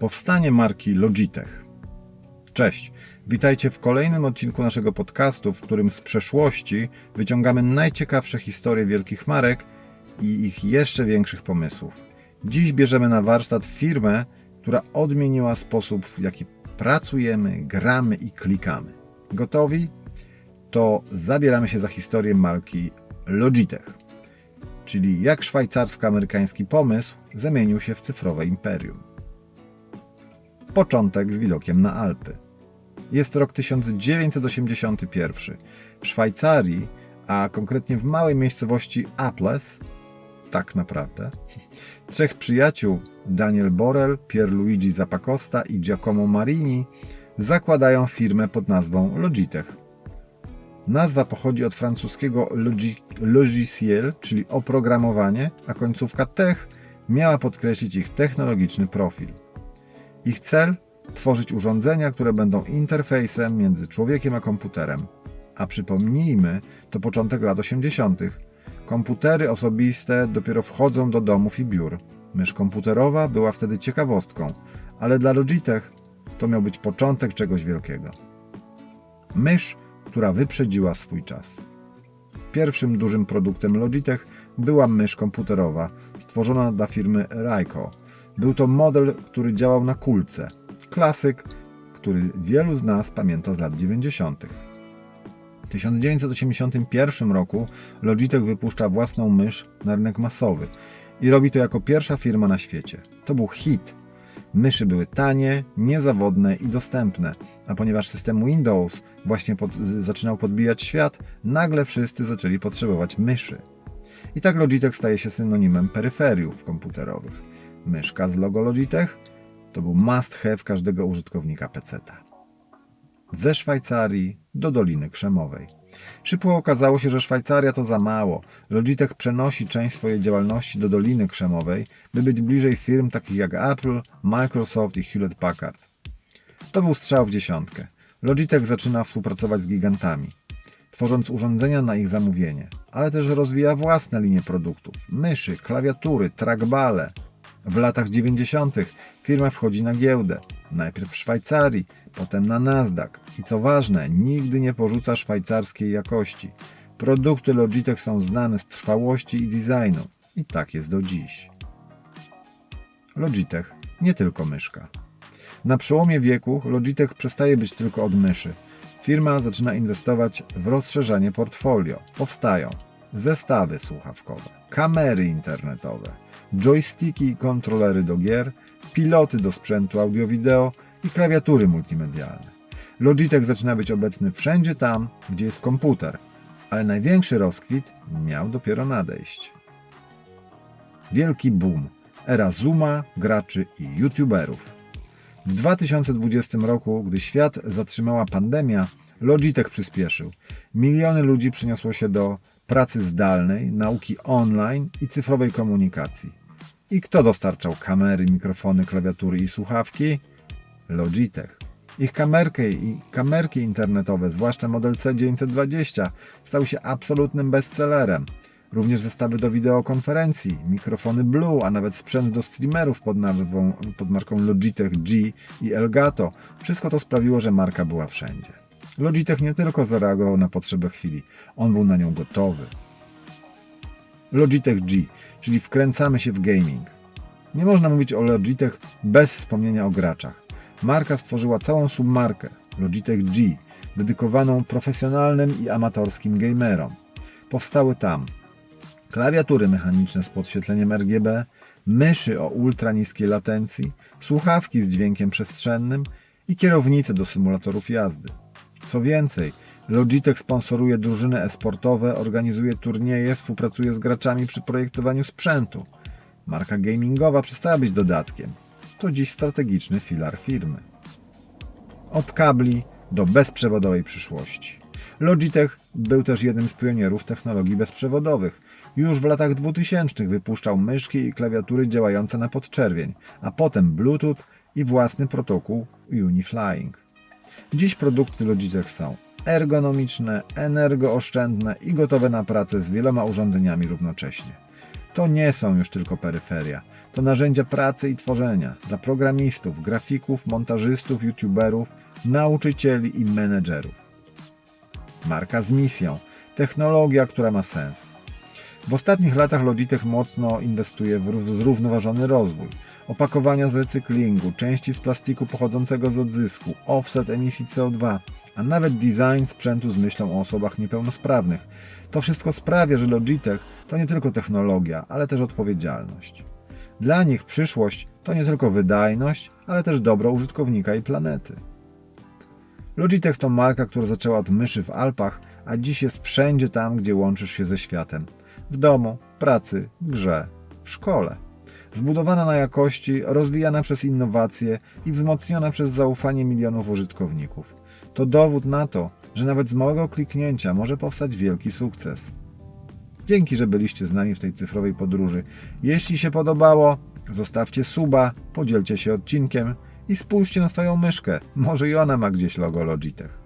Powstanie marki Logitech. Cześć, witajcie w kolejnym odcinku naszego podcastu, w którym z przeszłości wyciągamy najciekawsze historie wielkich marek i ich jeszcze większych pomysłów. Dziś bierzemy na warsztat firmę, która odmieniła sposób, w jaki pracujemy, gramy i klikamy. Gotowi? To zabieramy się za historię marki Logitech, czyli jak szwajcarsko-amerykański pomysł zamienił się w cyfrowe imperium. Początek z widokiem na Alpy. Jest rok 1981. W Szwajcarii, a konkretnie w małej miejscowości Apples, tak naprawdę, trzech przyjaciół, Daniel Borel, Pierluigi Zappacosta i Giacomo Marini, zakładają firmę pod nazwą Logitech. Nazwa pochodzi od francuskiego logi, logiciel, czyli oprogramowanie, a końcówka tech miała podkreślić ich technologiczny profil. Ich cel tworzyć urządzenia, które będą interfejsem między człowiekiem a komputerem. A przypomnijmy, to początek lat 80. Komputery osobiste dopiero wchodzą do domów i biur. Mysz komputerowa była wtedy ciekawostką, ale dla Logitech to miał być początek czegoś wielkiego. Mysz, która wyprzedziła swój czas. Pierwszym dużym produktem Logitech była mysz komputerowa, stworzona dla firmy Raiko. Był to model, który działał na kulce. Klasyk, który wielu z nas pamięta z lat 90. W 1981 roku Logitech wypuszcza własną mysz na rynek masowy i robi to jako pierwsza firma na świecie. To był hit. Myszy były tanie, niezawodne i dostępne, a ponieważ system Windows właśnie pod, zaczynał podbijać świat, nagle wszyscy zaczęli potrzebować myszy. I tak Logitech staje się synonimem peryferiów komputerowych. Myszka z logo Logitech to był must have każdego użytkownika PC-ta. Ze Szwajcarii do Doliny Krzemowej. Szybko okazało się, że Szwajcaria to za mało. Logitech przenosi część swojej działalności do Doliny Krzemowej, by być bliżej firm takich jak Apple, Microsoft i Hewlett Packard. To był strzał w dziesiątkę. Logitech zaczyna współpracować z gigantami, tworząc urządzenia na ich zamówienie, ale też rozwija własne linie produktów: myszy, klawiatury, trackbale, w latach 90. firma wchodzi na giełdę. Najpierw w Szwajcarii, potem na Nasdaq. I co ważne, nigdy nie porzuca szwajcarskiej jakości. Produkty Logitech są znane z trwałości i designu. I tak jest do dziś. Logitech nie tylko myszka. Na przełomie wieku Logitech przestaje być tylko od myszy. Firma zaczyna inwestować w rozszerzanie portfolio. Powstają zestawy słuchawkowe, kamery internetowe, joysticki i kontrolery do gier, piloty do sprzętu audio-wideo i klawiatury multimedialne. Logitech zaczyna być obecny wszędzie tam, gdzie jest komputer, ale największy rozkwit miał dopiero nadejść. Wielki boom, era Zooma, graczy i youtuberów. W 2020 roku, gdy świat zatrzymała pandemia, Logitech przyspieszył. Miliony ludzi przeniosło się do pracy zdalnej, nauki online i cyfrowej komunikacji. I kto dostarczał kamery, mikrofony, klawiatury i słuchawki? Logitech. Ich kamerki i kamerki internetowe, zwłaszcza model C920, stały się absolutnym bestsellerem. Również zestawy do wideokonferencji, mikrofony Blue, a nawet sprzęt do streamerów pod, nazwą, pod marką Logitech G i Elgato. Wszystko to sprawiło, że marka była wszędzie. Logitech nie tylko zareagował na potrzebę chwili, on był na nią gotowy. Logitech G, czyli wkręcamy się w gaming. Nie można mówić o Logitech bez wspomnienia o graczach. Marka stworzyła całą submarkę Logitech G, dedykowaną profesjonalnym i amatorskim gamerom. Powstały tam klawiatury mechaniczne z podświetleniem RGB, myszy o ultra niskiej latencji, słuchawki z dźwiękiem przestrzennym i kierownice do symulatorów jazdy. Co więcej, Logitech sponsoruje drużyny e-sportowe, organizuje turnieje, współpracuje z graczami przy projektowaniu sprzętu. Marka gamingowa przestała być dodatkiem. To dziś strategiczny filar firmy. Od kabli do bezprzewodowej przyszłości. Logitech był też jednym z pionierów technologii bezprzewodowych. Już w latach 2000 wypuszczał myszki i klawiatury działające na podczerwień, a potem Bluetooth i własny protokół Uniflying. Dziś produkty Logitech są ergonomiczne, energooszczędne i gotowe na pracę z wieloma urządzeniami równocześnie. To nie są już tylko peryferia. to narzędzia pracy i tworzenia dla programistów, grafików, montażystów, youtuberów, nauczycieli i menedżerów. Marka z misją, technologia, która ma sens. W ostatnich latach Logitech mocno inwestuje w ró- zrównoważony rozwój. Opakowania z recyklingu, części z plastiku pochodzącego z odzysku, offset emisji CO2, a nawet design sprzętu z myślą o osobach niepełnosprawnych. To wszystko sprawia, że Logitech to nie tylko technologia, ale też odpowiedzialność. Dla nich przyszłość to nie tylko wydajność, ale też dobro użytkownika i planety. Logitech to marka, która zaczęła od myszy w Alpach, a dziś jest wszędzie tam, gdzie łączysz się ze światem. W domu, w pracy, grze, w szkole. Zbudowana na jakości, rozwijana przez innowacje i wzmocniona przez zaufanie milionów użytkowników. To dowód na to, że nawet z małego kliknięcia może powstać wielki sukces. Dzięki, że byliście z nami w tej cyfrowej podróży. Jeśli się podobało, zostawcie suba, podzielcie się odcinkiem i spójrzcie na swoją myszkę. Może i ona ma gdzieś logo Logitech.